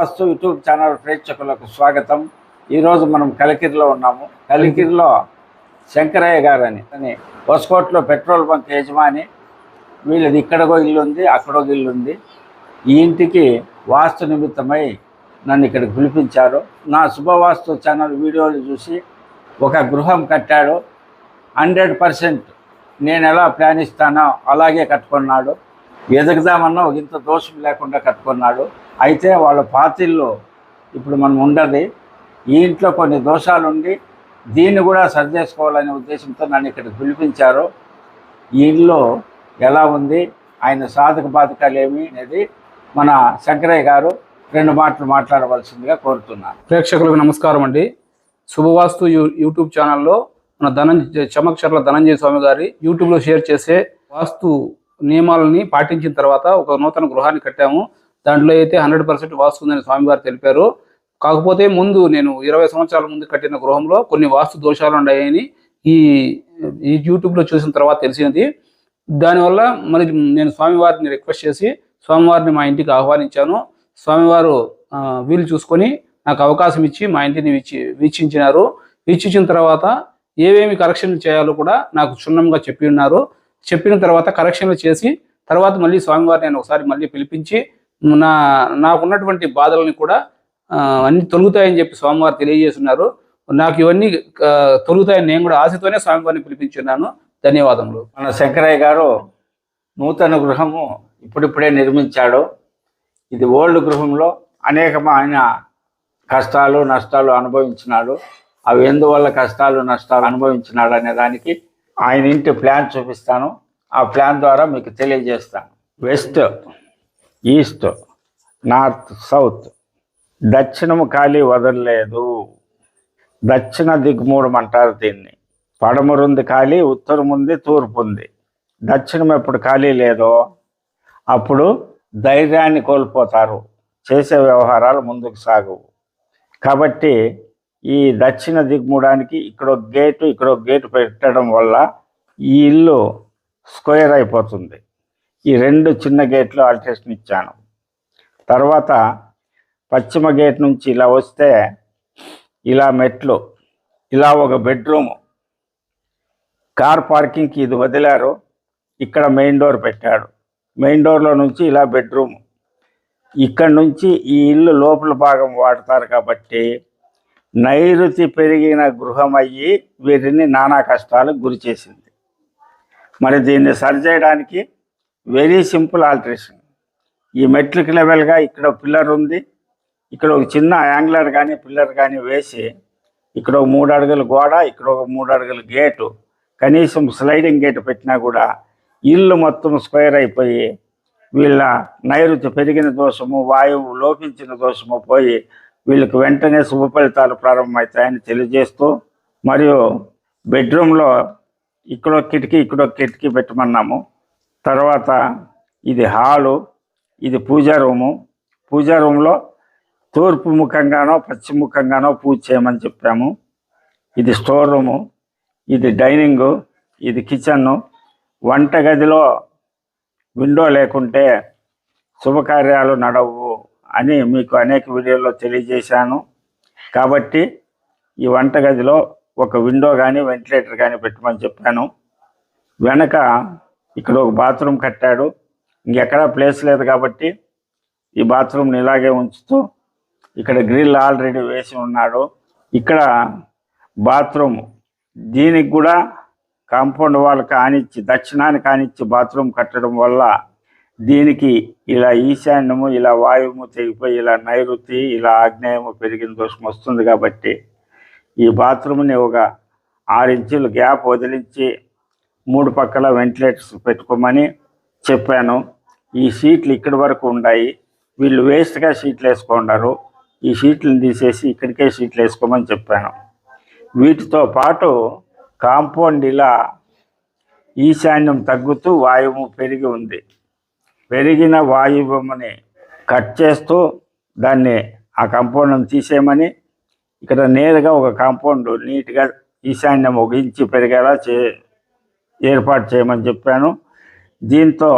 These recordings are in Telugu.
వాస్తు యూట్యూబ్ ఛానల్ ప్రేక్షకులకు స్వాగతం. ఈరోజు మనం కలికిరిలో ఉన్నాము. కలికిరిలో శంకరయ్య గారని అని అని పెట్రోల్ బంక్ యజమాని. వీళ్ళది ఇక్కడగో ఇల్లు ఉంది అక్కడో ఇల్లు ఉంది. ఈ ఇంటికి వాస్తు నిమిత్తమై నన్ను ఇక్కడికి పిలిపించారు. నా శుభవాస్తు ఛానల్ వీడియోలు చూసి ఒక గృహం కట్టాడు. హండ్రెడ్ పర్సెంట్ నేను ఎలా ప్లాన్ ఇస్తానో అలాగే కట్టుకున్నాడు. ఎదుగుదామన్నా ఇంత దోషం లేకుండా కట్టుకున్నాడు. అయితే వాళ్ళ పాతిల్లో ఇప్పుడు మనం ఉండదు. ఈ ఇంట్లో కొన్ని దోషాలు ఉండి దీన్ని కూడా సరిచేసుకోవాలనే ఉద్దేశంతో నన్ను ఇక్కడికి పిలిపించారు. ఈ ఇల్లు ఎలా ఉంది? ఆయన సాధక బాధకాలు ఏమి అనేది మన శంకరయ్య గారు రెండు మాటలు మాట్లాడవలసిందిగా కోరుతున్నాను. ప్రేక్షకులకు నమస్కారం అండి. శుభవాస్తు యూట్యూబ్ ఛానల్లో మన ధనంజయ చమక్షర్ల ధనంజయ స్వామి గారి యూట్యూబ్లో షేర్ చేసే వాస్తు నియమాలని పాటించిన తర్వాత ఒక నూతన గృహాన్ని కట్టాము. దాంట్లో అయితే హండ్రెడ్ పర్సెంట్ వాస్తు ఉందని స్వామివారు తెలిపారు. కాకపోతే ముందు నేను ఇరవై సంవత్సరాల ముందు కట్టిన గృహంలో కొన్ని వాస్తు దోషాలు ఉన్నాయని ఈ ఈ యూట్యూబ్లో చూసిన తర్వాత తెలిసినది. దానివల్ల మరి నేను స్వామివారిని రిక్వెస్ట్ చేసి స్వామివారిని మా ఇంటికి ఆహ్వానించాను. స్వామివారు వీలు చూసుకొని నాకు అవకాశం ఇచ్చి మా ఇంటిని వీక్షి వీక్షించినారు. వీక్షించిన తర్వాత ఏవేమి కరెక్షన్లు చేయాలో కూడా నాకు క్షుణ్ణంగా చెప్పి ఉన్నారు. చెప్పిన తర్వాత కరెక్షన్లు చేసి తర్వాత మళ్ళీ స్వామివారిని నేను ఒకసారి మళ్ళీ పిలిపించి నా నాకున్నటువంటి బాధలని కూడా అన్ని తొలుగుతాయని చెప్పి స్వామివారు తెలియజేస్తున్నారు. నాకు ఇవన్నీ తొలుగుతాయని నేను కూడా ఆశతోనే స్వామివారిని పిలిపించున్నాను. ధన్యవాదములు. మన శంకరయ్య గారు నూతన గృహము ఇప్పుడిప్పుడే నిర్మించాడు. ఇది ఓల్డ్ గృహంలో అనేకమైన కష్టాలు నష్టాలు అనుభవించినాడు. అవి ఎందువల్ల కష్టాలు నష్టాలు అనుభవించినాడు అనే దానికి ఆయన ఇంటి ప్లాన్ చూపిస్తాను. ఆ ప్లాన్ ద్వారా మీకు తెలియజేస్తాను. West east north south. దక్షిణము ఖాళీ వదలలేదు. దక్షిణ దిగ్మూడం అంటారు దీన్ని. పడమరుంది ఖాళీ ఉత్తరముంది తూర్పు ఉంది దక్షిణం ఎప్పుడు ఖాళీ లేదో అప్పుడు ధైర్యాన్ని కోల్పోతారు. చేసే వ్యవహారాలు ముందుకు సాగవు. కాబట్టి ఈ దక్షిణ దిగ్మూడానికి ఇక్కడ ఒక గేటు ఇక్కడ ఒక గేటు పెట్టడం వల్ల ఈ ఇల్లు స్క్వేర్ అయిపోతుంది. ఈ రెండు చిన్న గేట్లు ఆల్టరేషన్ ఇచ్చాను. తర్వాత పశ్చిమ గేట్ నుంచి ఇలా వస్తే ఇలా మెట్లు ఇలా ఒక బెడ్రూము. కార్ పార్కింగ్కి ఇది వదిలారు. ఇక్కడ మెయిన్ డోర్ పెట్టాడు. మెయిన్ డోర్లో నుంచి ఇలా బెడ్రూమ్. ఇక్కడ నుంచి ఈ ఇల్లు లోపల భాగం వాడతారు కాబట్టి నైరుతి పెరిగిన గృహం అయ్యి వీరిని నానా కష్టాలకు గురి చేసింది. మరి దీన్ని సరిచేయడానికి వెరీ సింపుల్ ఆల్టరేషన్. ఈ మెట్లకి లెవెల్గా ఇక్కడ పిల్లర్ ఉంది. ఇక్కడ ఒక చిన్న యాంగ్లర్ కానీ పిల్లర్ కానీ వేసి ఇక్కడ ఒక మూడు అడుగుల గోడ ఇక్కడ ఒక మూడు అడుగుల గేటు కనీసం స్లైడింగ్ గేట్ పెట్టినా కూడా ఇల్లు మొత్తం స్క్వేర్ అయిపోయి వీళ్ళ నైరుతి పెరిగిన దోషము వాయువు లోపించిన దోషము పోయి వీళ్ళకి వెంటనే శుభ ఫలితాలు ప్రారంభమవుతాయని తెలియజేస్తూ మరియు బెడ్రూమ్లో ఇక్కడో కిటికీ ఇక్కడో కిటికీ పెట్టమన్నాము. తర్వాత ఇది హాలు ఇది పూజా రూము. పూజా రూమ్లో తూర్పు ముఖంగానో పశ్చిమ ముఖంగానో పూజ చేయమని చెప్పాము. ఇది స్టోర్ రూము ఇది డైనింగు ఇది కిచెన్. వంటగదిలో విండో లేకుంటే శుభకార్యాలు నడవు అని మీకు అనేక వీడియోల్లో తెలియజేశాను. కాబట్టి ఈ వంటగదిలో ఒక విండో కానీ వెంటిలేటర్ కానీ పెట్టమని చెప్పాను. వెనక ఇక్కడ ఒక బాత్రూమ్ కట్టాడు. ఇంకెక్కడా ప్లేస్ లేదు కాబట్టి ఈ బాత్రూమ్ని ఇలాగే ఉంచుతూ ఇక్కడ గ్రిల్ ఆల్రెడీ వేసి ఉన్నాడు. ఇక్కడ బాత్రూమ్ దీనికి కూడా కాంపౌండ్ వాల్ కానిచ్చి దక్షిణాన్ని కానిచ్చి బాత్రూమ్ కట్టడం వల్ల దీనికి ఇలా ఈశాన్యము ఇలా వాయువు తెగిపోయి ఇలా నైరుతి ఇలా ఆగ్నేయము పెరిగిన దోషం వస్తుంది కాబట్టి ఈ బాత్రూమ్ని ఒక ఆరు ఇంచులు గ్యాప్ వదిలించి మూడు పక్కల వెంటిలేటర్స్ పెట్టుకోమని చెప్పాను. ఈ సీట్లు ఇక్కడి వరకు ఉన్నాయి వీళ్ళు వేస్ట్గా షీట్లు వేసుకున్నారు ఈ షీట్లను తీసేసి ఇక్కడికే షీట్లు వేసుకోమని చెప్పాను. వీటితో పాటు కాంపౌండ్ ఇలా ఈశాన్యం తగ్గుతూ వాయువు పెరిగి ఉంది. పెరిగిన వాయువుని కట్ చేస్తూ దాన్ని ఆ కాంపౌండ్ని తీసేయమని ఇక్కడ నేరుగా ఒక కాంపౌండ్ నీట్గా ఈశాన్యం ఒక ఇంచు పెరిగేలా చే ఏర్పాటు చేయమని చెప్పాను. దీంతో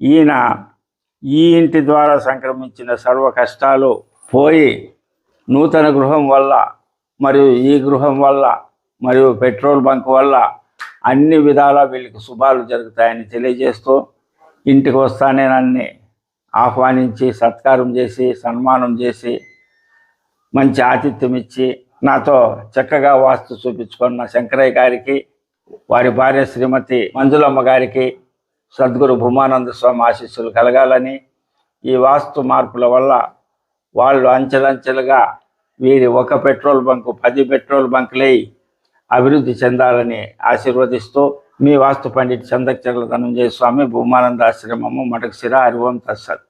ఈయన ఈ ఇంటి ద్వారా సంక్రమించిన సర్వ కష్టాలు పోయి నూతన గృహం వల్ల మరియు ఈ గృహం వల్ల మరియు పెట్రోల్ బంక్ వల్ల అన్ని విధాలా వీళ్ళకి శుభాలు జరుగుతాయని తెలియజేస్తూ ఇంటికి వస్తానే నన్ను ఆహ్వానించి సత్కారం చేసి సన్మానం చేసి మంచి ఆతిథ్యం ఇచ్చి నాతో చక్కగా వాస్తు చూపించుకున్న శంకరయ్య గారికి వారి భార్య శ్రీమతి మంజులమ్మ గారికి సద్గురు భూమానంద స్వామి ఆశీస్సులు కలగాలని ఈ వాస్తు మార్పుల వల్ల వాళ్ళు అంచెలంచెలుగా వీరి ఒక పెట్రోల్ బంకు పది పెట్రోల్ బంకులై అభివృద్ధి చెందాలని ఆశీర్వదిస్తూ మీ వాస్తు పండిట్ చందక్చర్ల ధనంజయ స్వామి భూమానంద ఆశ్రమము మటకశిర హరివం తస్సత్